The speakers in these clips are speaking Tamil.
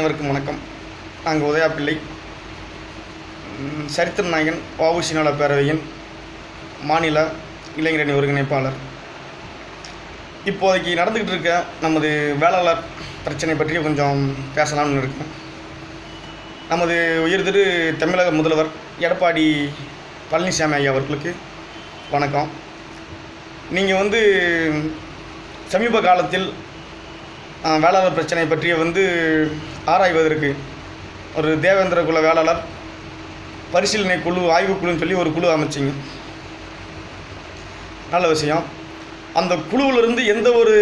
அனைவருக்கும் வணக்கம். நாங்கள் உதயா பிள்ளை. சரித்திர நாயகன் வவுசி நல பேரவையின் மாநில இளைஞரணி ஒருங்கிணைப்பாளர். இப்போதைக்கு நடந்துக்கிட்டு இருக்க நமது வேளாளர் பிரச்சனை பற்றி கொஞ்சம் பேசலாம்னு இருக்கோம். நமது உயர் திரு தமிழக முதல்வர் எடப்பாடி பழனிசாமி ஐயா அவர்களுக்கு வணக்கம். நீங்கள் வந்து சமீப காலத்தில் வேளாளர் பிரச்சனை பற்றிய வந்து ஆராய்வதற்கு ஒரு தேவேந்திர குல வேளாளர் பரிசீலனை குழு ஆய்வுக்குழுன்னு சொல்லி ஒரு குழு அமைச்சிங்க. நல்ல விஷயம். அந்த குழுவிலிருந்து எந்த ஒரு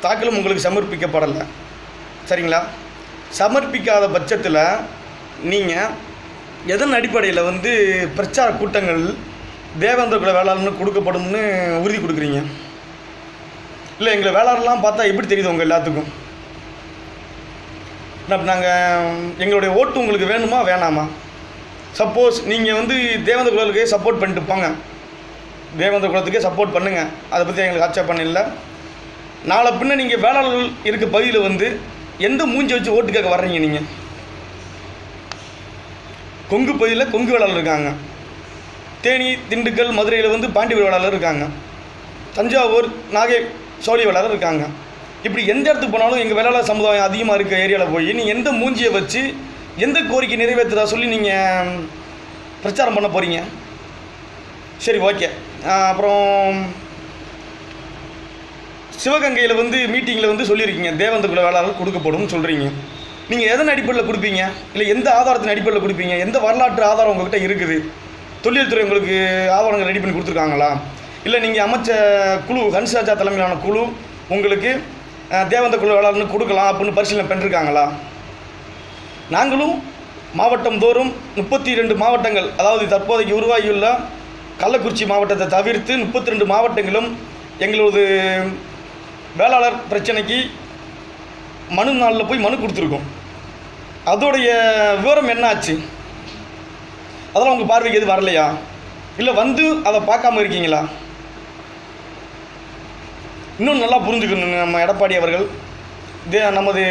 தாக்கலும் உங்களுக்கு சமர்ப்பிக்கப்படலை. சரிங்களா? சமர்ப்பிக்காத பட்சத்தில் நீங்கள் எதன் அடிப்படையில் வந்து பிரச்சார கூட்டங்கள் தேவேந்திர குல வேளாளர்னு கொடுக்கப்படும்னு உறுதி கொடுக்குறீங்க? இல்லை எங்களை வேளாளர்லாம் பார்த்தா எப்படி தெரியுது உங்கள் எல்லாத்துக்கும்? நாங்கள் எங்களுடைய ஓட்டு உங்களுக்கு வேணுமா வேணாமா? சப்போஸ் நீங்கள் வந்து தேவேந்திர குலத்துக்கே சப்போர்ட் பண்ணிட்டு போங்க. தேவேந்திர குலத்துக்கே சப்போர்ட் பண்ணுங்கள் அதை பற்றி எங்களுக்கு ஆட்சேபணம் இல்லை நாளை பின்ன நீங்கள் வேளாளர்கள் இருக்க பகுதியில் வந்து எந்த மூஞ்சி வச்சு ஓட்டு கேட்க வர்றீங்க நீங்கள் கொங்கு பகுதியில் கொங்கு வேளாளர் இருக்காங்க. தேனி திண்டுக்கல் மதுரையில் வந்து பாண்டி வேளாளர் இருக்காங்க. தஞ்சாவூர் நாகை சோழி வேளாளர் இருக்காங்க. இப்படி எந்த இடத்துக்கு போனாலும் எங்கள் வேளாளர் சமுதாயம் அதிகமாக இருக்க ஏரியாவில் போய் நீங்கள் எந்த மூஞ்சியை வச்சு எந்த கோரிக்கை நிறைவேற்றுறதா சொல்லி நீங்கள் பிரச்சாரம் பண்ண போகிறீங்க சரி ஓகே. அப்புறம் சிவகங்கையில் வந்து மீட்டிங்கில் வந்து சொல்லியிருக்கீங்க தேவந்த குல வேளாளர் கொடுக்கப்படும் சொல்கிறீங்க நீங்கள் எதன் அடிப்படையில் கொடுப்பீங்க? இல்லை எந்த ஆதாரத்தின் அடிப்படையில் கொடுப்பீங்க? எந்த வரலாற்று ஆதாரம் உங்கள்கிட்ட இருக்குது? தொழில்துறை உங்களுக்கு ஆதாரங்கள் ரெடி பண்ணி கொடுத்துருக்காங்களா? இல்லை நீங்கள் அமைச்ச குழு ஹன்சாஜா தலைமையிலான குழு உங்களுக்கு தேவந்த குழுவாளர்னு கொடுக்கலாம் அப்படின்னு பரிசீலனை பண்ணிருக்காங்களா? நாங்களும் மாவட்டம் தோறும் முப்பத்தி ரெண்டு மாவட்டங்கள் அதாவது தற்போதைக்கு உருவாகியுள்ள கள்ளக்குறிச்சி மாவட்டத்தை தவிர்த்து முப்பத்தி ரெண்டு மாவட்டங்களும் எங்களது வேளாளர் பிரச்சனைக்கு மனு நாளில் போய் மனு கொடுத்துருக்கோம். அதோடைய விவரம் என்ன ஆச்சு அதெல்லாம் உங்கள் பார்வைக்கு எது வரலையா? இல்லை வந்து அதை பார்க்காம இருக்கீங்களா? இன்னும் நல்லா புரிஞ்சுக்கணும் நம்ம எடப்பாடி அவர்கள். தே நமது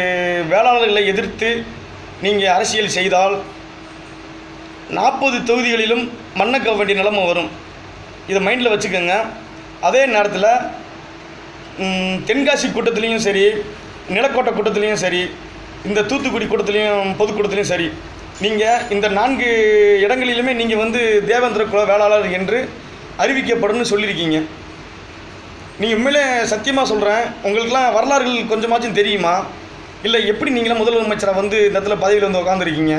வேளாளர்களை எதிர்த்து நீங்கள் அரசியல் செய்தால் நாற்பது தொகுதிகளிலும் மண்ணக்க வேண்டிய நிலைமை வரும். இதை மைண்டில் வச்சுக்கோங்க. அதே நேரத்தில் தென்காசி கூட்டத்துலேயும் சரி நிலக்கோட்டை கூட்டத்துலேயும் சரி இந்த தூத்துக்குடி கூட்டத்துலேயும் பொதுக்கூட்டத்துலேயும் சரி நீங்கள் இந்த நான்கு இடங்களிலுமே நீங்கள் வந்து தேவேந்திர குல வேளாளர் என்று அறிவிக்கப்படும் சொல்லியிருக்கீங்க. நீங்கள் உண்மையிலே சத்தியமாக சொல்கிறேன் உங்களுக்கெல்லாம் வரலாறுகள் கொஞ்சமாச்சும் தெரியுமா? இல்லை எப்படி நீங்களாம் முதலமைச்சராக வந்து இந்த இடத்துல பதவியில் வந்து உட்காந்துருக்கீங்க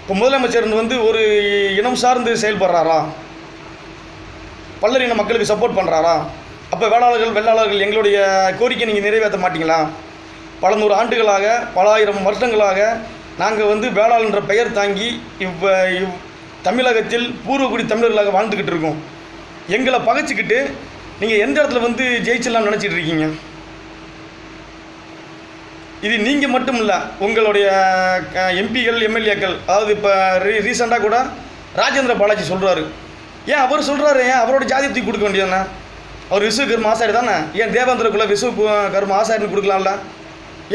இப்போ முதலமைச்சர் வந்து ஒரு இனம் சார்ந்து செயல்படுறாரா? பல்லரின மக்களுக்கு சப்போர்ட் பண்ணுறாரா அப்போ வேளாளர்கள் வெள்ளாளர்கள் எங்களுடைய கோரிக்கை நீங்கள் நிறைவேற்ற மாட்டீங்களா? பல நூறு ஆண்டுகளாக பல ஆயிரம் வருஷங்களாக நாங்கள் வந்து வேளாளர் என்ற பெயர் தாங்கி இவ் இவ் தமிழகத்தில் பூர்வக்குடி தமிழர்களாக வாழ்ந்துக்கிட்டு இருக்கோம். எங்களை பகைச்சிக்கிட்டு நீங்கள் எந்த இடத்துல வந்து ஜெயிச்சிடலாம்னு நினச்சிட்டு இருக்கீங்க? இது நீங்கள் மட்டும் இல்லை உங்களுடைய எம்பிகள் எம்எல்ஏக்கள் அதாவது இப்போ ரீ ரீசெண்டாக கூட ராஜேந்திர பாலாஜி சொல்கிறாரு ஏன் அவர் சொல்கிறாரு ஏன் அவரோட ஜாதியை தூக்கி கொடுக்க வேண்டியதுண்ணா அவர் விசு கர்ம ஆசாரி தானே? ஏன் தேவேந்திரக்குள்ள விசு கர்ம ஆசாரின்னு கொடுக்கலாம்ல?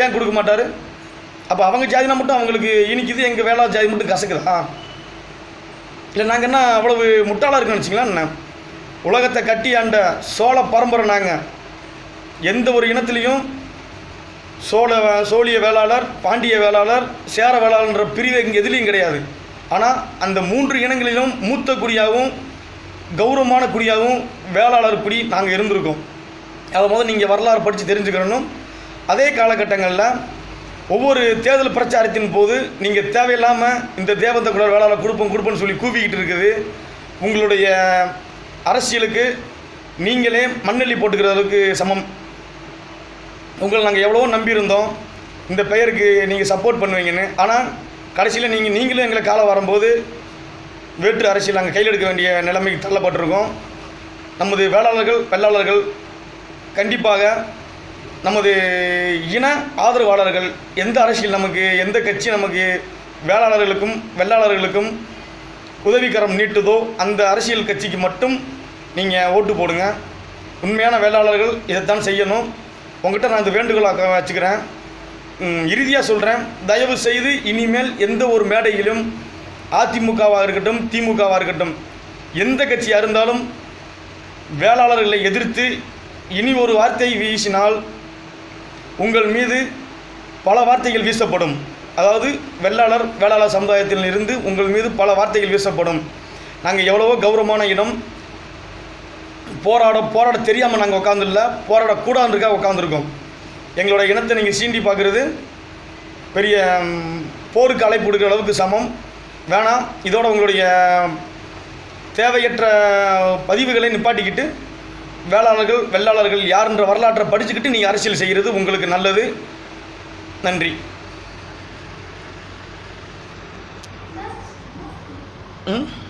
ஏன் கொடுக்க மாட்டார்? அப்போ அவங்க ஜாதினா மட்டும் அவங்களுக்கு இனிக்குது எங்கள் வேளா ஜாதி மட்டும் கசக்குதா? இல்லை நாங்கள் என்ன அவ்வளவு முட்டாளாக இருக்கோம்னு வச்சிங்களா என்ன? உலகத்தை கட்டி ஆண்ட சோழ பரம்பரை நாங்கள் எந்த ஒரு இனத்துலேயும் சோழ சோழிய வேளாளர் பாண்டிய வேளாளர் சேர வேளாளர்ன்ற பிரிவு இங்கே எதுலேயும் கிடையாது. ஆனால் அந்த மூன்று இனங்களிலும் மூத்த குடியாகவும் கௌரவமான குடியாகவும் வேளாளர் குடி நாங்கள் இருந்திருக்கோம். அதை முதல் நீங்கள் வரலாறு படித்து தெரிஞ்சுக்கிறணும் அதே காலகட்டங்களில் ஒவ்வொரு தேர்தல் பிரச்சாரத்தின் போது நீங்கள் தேவையில்லாமல் இந்த தேவந்த குல வேளாளர் கொடுப்போம் கொடுப்போம்னு சொல்லி கூவிக்கிட்டு இருக்குது. உங்களுடைய அரசியலுக்கு நீங்களே மண்ணெல்லி போட்டுக்கிற அளவுக்கு சமம். உங்களை நாங்கள் எவ்வளவோ நம்பியிருந்தோம். இந்த பெயருக்கு நீங்கள் சப்போர்ட் பண்ணுவீங்கன்னு. ஆனால் கடைசியில் நீங்கள் நீங்களும் எங்களை காலம் வரும்போது வேற்று அரசியல் நாங்கள் கையில் எடுக்க வேண்டிய நிலைமைக்கு தள்ளப்பட்டிருக்கோம். நமது வேளாளர்கள் வெள்ளாளர்கள் கண்டிப்பாக நமது இன ஆதரவாளர்கள் எந்த அரசியல் நமக்கு எந்த கட்சி நமக்கு வேளாளர்களுக்கும் வெள்ளாளர்களுக்கும் உதவிக்கரம் நீட்டுதோ அந்த அரசியல் கட்சிக்கு மட்டும் நீங்கள் ஓட்டு போடுங்க. உண்மையான வேளாளர்கள் இதைத்தான் செய்யணும். உங்ககிட்ட நான் இந்த வேண்டுகோளாக வச்சுக்கிறேன். இறுதியாக சொல்கிறேன் தயவு செய்து இனிமேல் எந்த ஒரு மேடையிலும் அதிமுகவாக இருக்கட்டும் திமுகவாக இருக்கட்டும் எந்த கட்சியாக இருந்தாலும் வேளாளர்களை எதிர்த்து இனி ஒரு வார்த்தை வீசினால் உங்கள் மீது பல வார்த்தைகள் வீசப்படும். அதாவது வெள்ளாளர் வேளாளர் சமுதாயத்தில் இருந்து உங்கள் மீது பல வார்த்தைகள் வீசப்படும். நாங்கள் எவ்வளவோ கௌரவமான இடம். போராட போராட தெரியாமல் நாங்கள் உட்காந்துல்ல போராடக்கூடாதுக்கா உட்காந்துருக்கோம் எங்களோட இனத்தை நீங்கள் சீண்டி பார்க்குறது பெரிய போருக்கு அழைப்பு கொடுக்குற அளவுக்கு சமம். வேணாம் இதோட உங்களுடைய தேவையற்ற பதிவுகளை நிப்பாட்டிக்கிட்டு வேளாளர்கள் வெள்ளாளர்கள் யாருன்ற வரலாற்றை படிச்சுக்கிட்டு நீங்கள் அரசியல் செய்கிறது உங்களுக்கு நல்லது. நன்றி. Mm-mm.